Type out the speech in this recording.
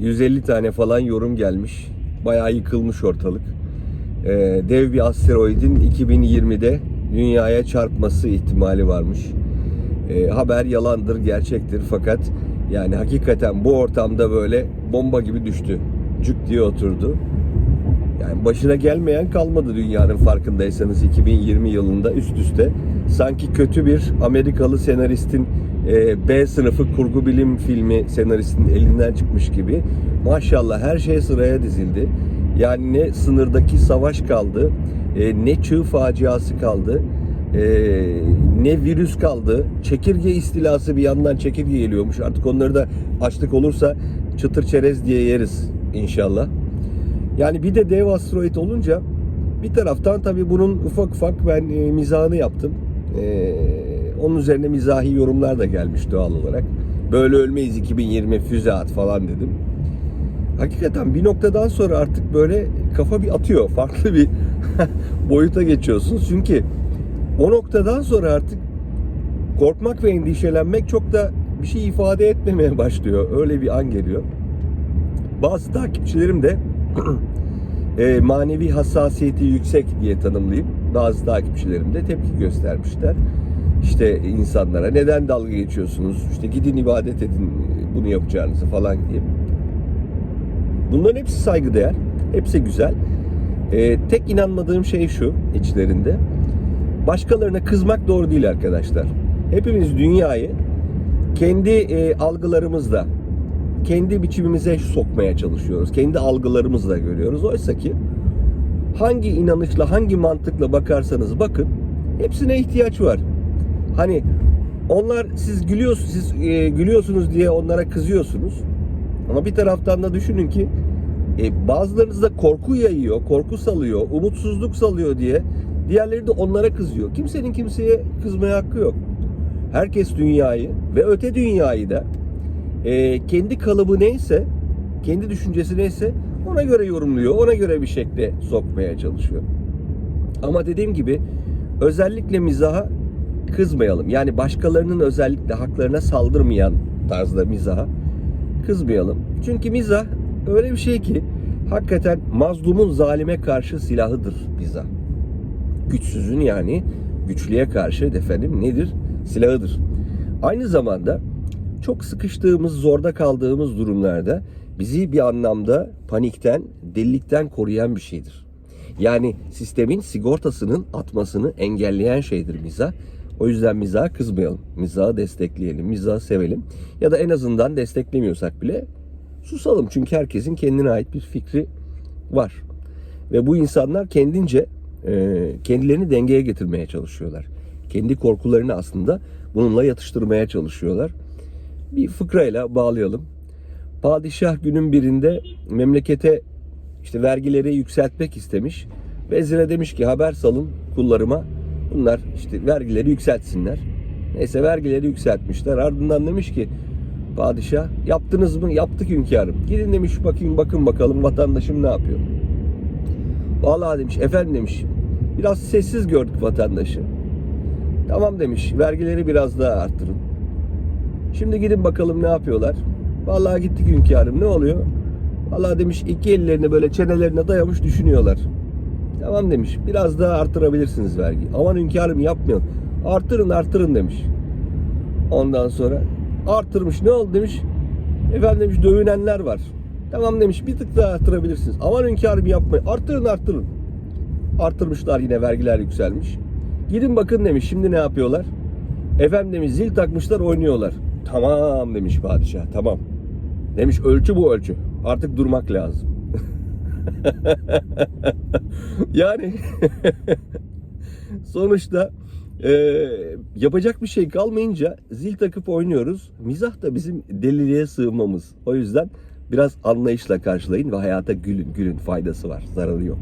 150 tane falan yorum gelmiş. Bayağı yıkılmış ortalık. Ee, dev bir asteroidin 2020'de dünyaya çarpması ihtimali varmış. Ee, haber yalandır, gerçektir fakat yani hakikaten bu ortamda böyle bomba gibi düştü. Cuk diye oturdu. Yani başına gelmeyen kalmadı dünyanın farkındaysanız 2020 yılında üst üste. Sanki kötü bir Amerikalı senaristin e, B sınıfı kurgu bilim filmi senaristinin elinden çıkmış gibi. Maşallah her şey sıraya dizildi. Yani ne sınırdaki savaş kaldı, e, ne çığ faciası kaldı, e, ne virüs kaldı. Çekirge istilası bir yandan çekirge geliyormuş. Artık onları da açlık olursa çıtır çerez diye yeriz inşallah. Yani bir de dev asteroid olunca bir taraftan tabii bunun ufak ufak ben e, mizahını yaptım. E, onun üzerine mizahi yorumlar da gelmiş doğal olarak. Böyle ölmeyiz 2020 füze at falan dedim. Hakikaten bir noktadan sonra artık böyle kafa bir atıyor. Farklı bir boyuta geçiyorsun. Çünkü o noktadan sonra artık korkmak ve endişelenmek çok da bir şey ifade etmemeye başlıyor. Öyle bir an geliyor. Bazı takipçilerim de e, manevi hassasiyeti yüksek diye tanımlayıp bazı takipçilerim de tepki göstermişler. İşte insanlara neden dalga geçiyorsunuz? İşte gidin ibadet edin bunu yapacağınızı falan diye. Bunların hepsi saygıdeğer. Hepsi güzel. E, tek inanmadığım şey şu içlerinde. Başkalarına kızmak doğru değil arkadaşlar. Hepimiz dünyayı kendi e, algılarımızla, kendi biçimimize sokmaya çalışıyoruz. Kendi algılarımızla görüyoruz. Oysa ki hangi inanışla, hangi mantıkla bakarsanız bakın hepsine ihtiyaç var. Hani onlar siz gülüyorsunuz, siz e, gülüyorsunuz diye onlara kızıyorsunuz. Ama bir taraftan da düşünün ki e, bazılarınız da korku yayıyor, korku salıyor, umutsuzluk salıyor diye diğerleri de onlara kızıyor. Kimsenin kimseye kızmaya hakkı yok. Herkes dünyayı ve öte dünyayı da e, kendi kalıbı neyse, kendi düşüncesi neyse ona göre yorumluyor, ona göre bir şekle sokmaya çalışıyor. Ama dediğim gibi özellikle mizaha kızmayalım. Yani başkalarının özellikle haklarına saldırmayan tarzda mizaha kızmayalım. Çünkü mizah öyle bir şey ki hakikaten mazlumun zalime karşı silahıdır mizah. Güçsüzün yani güçlüye karşı efendim nedir? Silahıdır. Aynı zamanda çok sıkıştığımız, zorda kaldığımız durumlarda bizi bir anlamda panikten, delilikten koruyan bir şeydir. Yani sistemin sigortasının atmasını engelleyen şeydir mizah. O yüzden mizaha kızmayalım. Mizahı destekleyelim, mizahı sevelim. Ya da en azından desteklemiyorsak bile susalım. Çünkü herkesin kendine ait bir fikri var. Ve bu insanlar kendince e, kendilerini dengeye getirmeye çalışıyorlar. Kendi korkularını aslında bununla yatıştırmaya çalışıyorlar. Bir fıkrayla bağlayalım. Padişah günün birinde memlekete işte vergileri yükseltmek istemiş. Vezire demiş ki haber salın kullarıma. Bunlar işte vergileri yükseltsinler. Neyse vergileri yükseltmişler. Ardından demiş ki padişah yaptınız mı? Yaptık hünkârım. Gidin demiş bakayım bakın bakalım vatandaşım ne yapıyor. Vallahi demiş efendim demiş biraz sessiz gördük vatandaşı. Tamam demiş vergileri biraz daha arttırın. Şimdi gidin bakalım ne yapıyorlar. Vallahi gittik hünkârım ne oluyor? Vallahi demiş iki ellerini böyle çenelerine dayamış düşünüyorlar. Tamam demiş biraz daha artırabilirsiniz vergi. Aman hünkârım yapmayın. Artırın artırın demiş. Ondan sonra artırmış ne oldu demiş. Efendim demiş dövünenler var. Tamam demiş bir tık daha artırabilirsiniz. Aman hünkârım yapmayın. Artırın artırın. Artırmışlar yine vergiler yükselmiş. Gidin bakın demiş şimdi ne yapıyorlar? Efendim demiş zil takmışlar oynuyorlar. Tamam demiş padişah tamam. Demiş ölçü bu ölçü. Artık durmak lazım. yani sonuçta e, yapacak bir şey kalmayınca zil takıp oynuyoruz. Mizah da bizim deliliğe sığmamız. O yüzden biraz anlayışla karşılayın ve hayata gülün. Gülün faydası var, zararı yok.